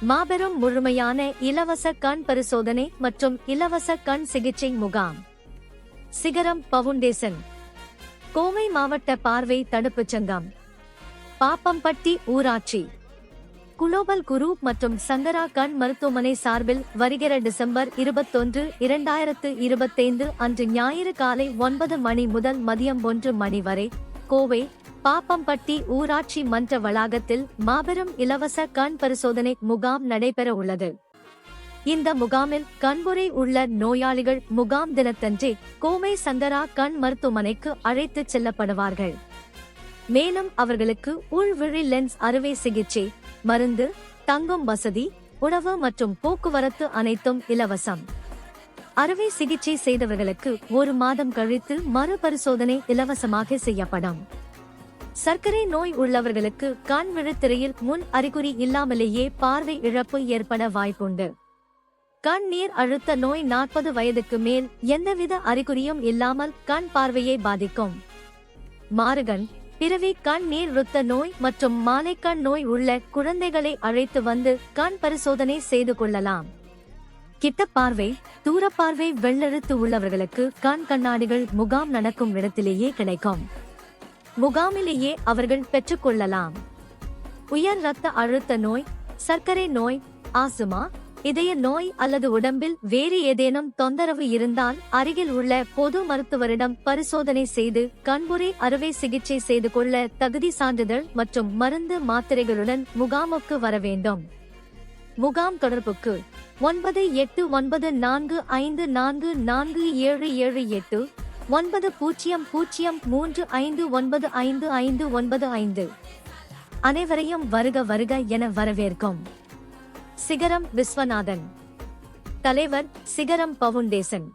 மாபெரும் முழுமையான இலவச கண் பரிசோதனை மற்றும் இலவச கண் சிகிச்சை முகாம். சிகரம் பவுண்டேசன். கோவை மாவட்ட பார்வை தடுப்புச் சங்கம். பாப்பம்பட்டி ஊராட்சி. குளோபல் குரு மற்றும் சங்கரா கண் மருத்துவமனை சார்பில் வருகிற டிசம்பர் இருபத்தொன்று இரண்டாயிரத்து இருபத்தைந்து அன்று ஞாயிறு காலை ஒன்பது மணி முதல் மதியம் ஒன்று மணி வரை கோவை பாப்பம்பட்டி ஊராட்சி மன்ற வளாகத்தில் மாபெரும் இலவச கண் பரிசோதனை முகாம் நடைபெற உள்ளது. இந்த முகாமில் கண்புரை உள்ள நோயாளிகள் முகாம் தினத்தன்றே கோவை சங்கரா கண் மருத்துவமனைக்கு அழைத்துச் செல்லப்படுவார்கள். மேலும் அவர்களுக்கு உள்விழி லென்ஸ் அறுவை சிகிச்சை மருந்து தங்கும் வசதி உணவு மற்றும் போக்குவரத்து அனைத்தும் இலவசம். அறுவை சிகிச்சை செய்தவர்களுக்கு ஒரு மாதம் கழித்து மறுபரிசோதனை இலவசமாக செய்யப்படும். சர்க்கரை நோய் உள்ளவர்களுக்கு கண் விழுத்திரையில் முன் அறிகுறி இல்லாமலேயே பார்வை இழப்பு ஏற்பட வாய்ப்புண்டு. கண் நீர் அழுத்த நோய் நாற்பது வயதுக்கு மேல் எந்தவித அறிகுறியும் இல்லாமல் கண் பார்வையை பாதிக்கும். மாறுகண் பிறவி கண் நீர் ருத்த நோய் மற்றும் மாலைக்கண் நோய் உள்ள குழந்தைகளை அழைத்து வந்து கண் பரிசோதனை செய்து கொள்ளலாம். கிட்ட பார்வை தூரப்பார்வை வெள்ளெழுத்து உள்ளவர்களுக்கு கண் கண்ணாடிகள் முகாம் நடக்கும் இடத்திலேயே கிடைக்கும். முகாமிலேயே அவர்கள் பெற்றுக்கொள்ளலாம். உயர் ரத்த அழுத்த நோய் சர்க்கரை நோய் ஆசுமா இதய நோய் அல்லது உடம்பில் வேறு ஏதேனும் தொந்தரவு இருந்தால் அருகில் உள்ள பொது மருத்துவரிடம் பரிசோதனை செய்து கண்புரை அறுவை சிகிச்சை செய்து கொள்ள தகுதி சான்றிதழ் மற்றும் மருந்து மாத்திரைகளுடன் முகாமுக்கு வர வேண்டும். முகாம் தொடர்புக்கு ஒன்பது எட்டு ஒன்பது நான்கு ஐந்து நான்கு நான்கு ஏழு ஏழு எட்டு ஒன்பது பூஜ்ஜியம் பூஜ்ஜியம் மூன்று ஐந்து ஒன்பது ஐந்து ஐந்து ஒன்பது ஐந்து. அனைவரையும் வருக வருக என வரவேற்கும். சிகரம் விஸ்வநாதன். தலைவர் சிகரம் பவுண்டேசன்.